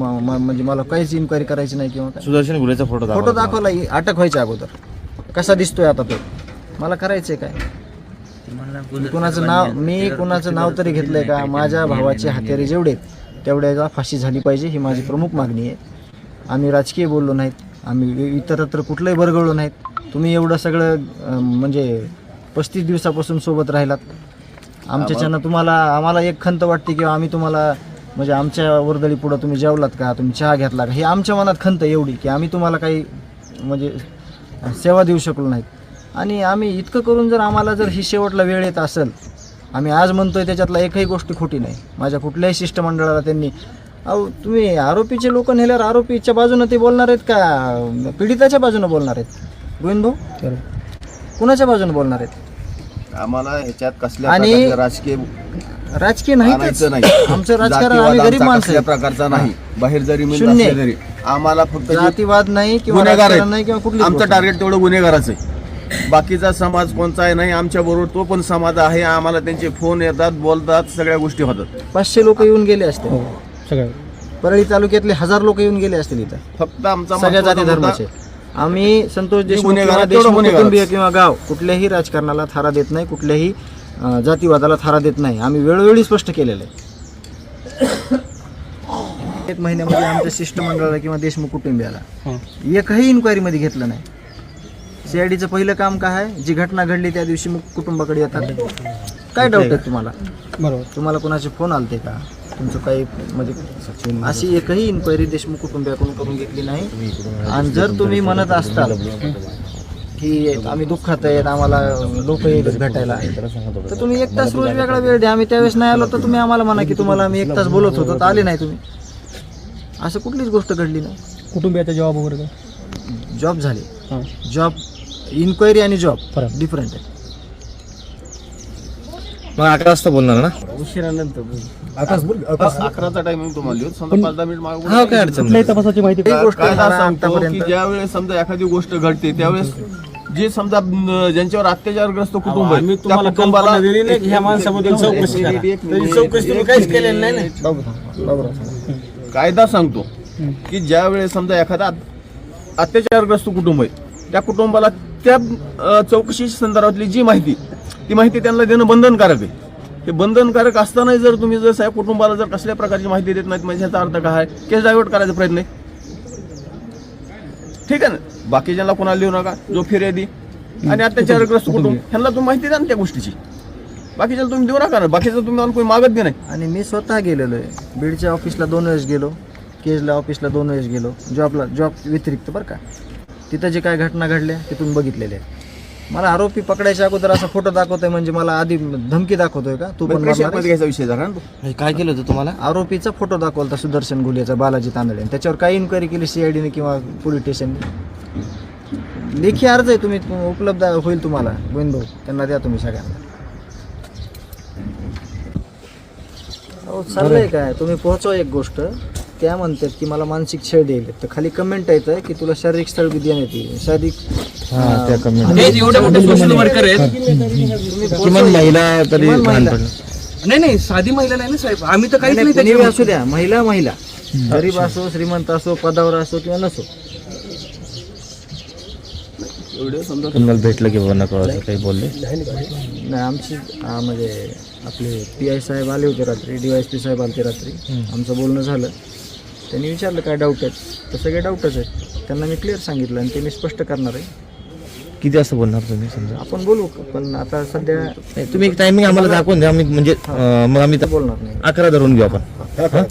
म- म- म्हणजे मला काहीच इन्क्वायरी करायची नाही किंवा काय. सुदर्शन गुलेचा फोटो दाखवा फोटो दाखवला अटक व्हायच्या अगोदर. कसा दिसतोय आता तो? मला करायचंय काय? कुणाचं नाव मी कुणाचं नाव तरी घेतलंय का? माझ्या भावाचे हत्यारे जेवढे आहेत, तेवढ्याला फाशी झाली पाहिजे ही माझी प्रमुख मागणी आहे. आम्ही राजकीय बोललो नाहीत आम्ही इतरत्र कुठलंही बरगळलो नाहीत. तुम्ही एवढं सगळं अं, म्हणजे पस्तीस दिवसापासून सोबत राहिलात. आमच्याच्यानं तुम्हाला आम्हाला एक खंत वाटते किंवा आम्ही तुम्हाला म्हणजे आमच्या वर्दळी पुढं तुम्ही जेवलात का? तुम्ही चहा घेतला का? हे आमच्या मनात खंत आहे एवढी की आम्ही तुम्हाला काही म्हणजे सेवा देऊ शकलो नाहीत. आणि आम्ही इतकं करून जर आम्हाला जर ही शेवटला वेळ येत असेल आम्ही आज म्हणतोय त्याच्यातला एकही गोष्ट खोटी नाही. माझ्या कुठल्याही शिष्टमंडळाला त्यांनी अहो तुम्ही आरोपीचे लोक नेल्यावर आरोपीच्या बाजूनं ते बोलणार आहेत का? पीडिताच्या बाजूनं बोलणार आहेत. गोविंद भाऊ? कुणाच्या बाजूनं बोलणार आहेत? आम्हाला ह्याच्यात कसल्या आणि- राजकीय राजकीय नाही आणायचं नाही. आमचं राजकारण जातीवाद आम्ही गरीब आमचा माणसं कसल्या आहे. प्रकारचा नाही. बाहेर जरी मिळत शून्य. असले तरी. आम्हाला फक्त जे जातीवाद नाही किंवा गुन्हेगार राजकारण नाही आहेत किंवा कुठली आमचं टार्गेट तेवढं गुन्हेगाराचं आहे. बाकीचा समाज कोणचा आहे नाही आमच्या बरोबर तो पण समाज आहे. आम्हाला त्यांचे फोन येतात बोलतात सगळ्या गोष्टी होतात. पाचशे लोक येऊन गेले असते. हो सगळं. परळी तालुक्यातले हजार लोक येऊन गेले असतील इथं. फक्त आमचा सगळ्या महत्त्वाचा जाती मुद्दा धर्माचे. आम्ही संतोष देशमुख गुन्हेगार किंवा आहे, तेवढं देशमुख गुन्हेगार. कुटुंबीय किंवा गाव कुठल्याही राजकारणाला थारा देत नाही कुठल्याही जातीवादाला थारा देत नाही. आम्ही वेळोवेळी स्पष्ट केलेलं आहे. एक महिन्यामध्ये आमच्या शिष्टमंडळाला किंवा देशमुख कुटुंबियाला एकही इन्क्वायरीमध्ये घेतलं नाही. सीआयडीचं पहिलं काम काय आहे? जी घटना घडली त्या दिवशी मग कुटुंबाकडे येतात. काय डाऊट आहे तुम्हाला? बरोबर. तुम्हाला कोणाचे फोन आलते का? तुमचं काही म्हणजे अशी एकही इन्क्वायरी देशमुख कुटुंबियाकडून करून घेतली नाही. आणि जर तुम्ही म्हणत असताल की आम्ही दुःखात आहेत आम्हाला लोक येत भेटायला. तर तुम्ही एक तास रोज वेगळा वेळ द्या. आम्ही त्यावेळेस नाही आलो तर तुम्ही आम्हाला म्हणा की तुम्हाला आम्ही एक तास बोलत होतो तर आले नाही तुम्ही. असं कुठलीच गोष्ट घडली नाही. कुटुंबियाचा जबाब वगैरे काय? जॉब झाले. हां. जॉब इन्क्वायरी आणि जॉब फरक. डिफरंट आहे. मग अकरा वाजता बोलणार ना? अकराचा टायमिंग तुम्हाला. लिहून समजा पाच दहा मिनिट मागं हा काय अडचण कुठल्याही तपासाची माहिती ही गोष्ट कायदा मला सांगतो आतापर्यंत- की ज्या वेळेस समजा एखादी गोष्ट घडते त्यावेळेस जे समजा ज्यांच्यावर अत्याचारग्रस्त कुटुंब आहे त्या कुटुंबाला ह्या माणसाबद्दल चौकशी कायदा सांगतो की ज्या वेळेस समजा एखादा अत- अत्याचारग्रस्त कुटुंब आहे त्या कुटुंबाला त्या अं, चौकशी संदर्भातली जी माहिती ती माहिती त्यांना देणं बंधनकारक आहे. हे बंधनकारक असतानाही जर तुम्ही जर साहेब कुटुंबाला जर कसल्या प्रकारची माहिती देत नाहीत म्हणजे ह्याचा अर्थ काय आहे? केस डायव्हर्ट करायचा प्रयत्न आहे. ठीक आहे ना? बाकीच्यांना कोणाला लिहू नका. जो फिर्यादी. आणि अत्याचारग्रस्त कुटुंब ह्यांना तुम्ही माहिती द्या ना त्या गोष्टीची. बाकीच्याला तुम्ही देऊ नका ना. बाकीचं तुम्ही कोणी मागत बी नाही. आणि मी स्वतः गेलेलो आहे. बीडच्या ऑफिसला दोन वेळेस गेलो. केजला ऑफिसला दोन वेळेस गेलो. जॉबला जॉब व्यतिरिक्त बरं का. तिथं जे काय घटना घडल्या तिथून बघितलेल्या आहे. मला आरोपी पकडायच्या अगोदर असा फोटो दाखवतोय म्हणजे मला आधी धमकी दाखवतोय का? तू पण मारणार मध्ये आहेस? घ्यायचा विषय झाला ना तो. हे काय केलं होतं तुम्हाला? आरोपीचा फोटो दाखवला सुदर्शन गुलियाचा बालाजी तांदळे. त्याच्यावर काही इन्क्वायरी केली सीआयडीने किंवा पोलीस स्टेशनने लेखी अर्ज आहे तुम्ही उपलब्ध होईल तुम्हाला. गोविंद भाऊ त्यांना द्या तुम्ही सगळ्यांना. अहो चाललंय काय? तुम्ही पोहोचवा एक गोष्ट. त्या म्हणतात की मला मानसिक छळ देईल. तर खाली कमेंट येतं की तुला शारीरिक स्थळ बी देण्यात येईल. शारीरिक हा त्या कमी हे एवढे मोठे सोशल वर्कर आहेत. किमान. महिला तरी किमान लहान महिला. पडलं. नाही नाही साधी महिला नाही ना साहेब. आम्ही तर काहीच नाही, नाही कोणी बी त्याच्यावर. असू द्या. महिला महिला. गरीब असो श्रीमंत असो पदावर असो किंवा नसो. तुम्हाला भेटलं की बाबा नको असं काही बोलले? नाही आमची आ, म्हणजे आपले पी आय साहेब आले होते रात्री डी वाय एस पी साहेब आले होते रात्री आमचं बोलणं झालं. त्यांनी विचारलं काय डाऊट आहेत तर सगळे डाऊटच आहेत. त्यांना मी क्लिअर सांगितलं आणि ते मी स्पष्ट करणार आहे. किती वाजता बोलणार तुम्ही समजा? आपण बोलू पण आता सध्या नाही, तुम्ही एक टायमिंग आम्हाला दाखवून द्या. आम्ही म्हणजे अं, मग आम्ही बोलणार नाही. अकरा धरून घेऊ आपण. हा?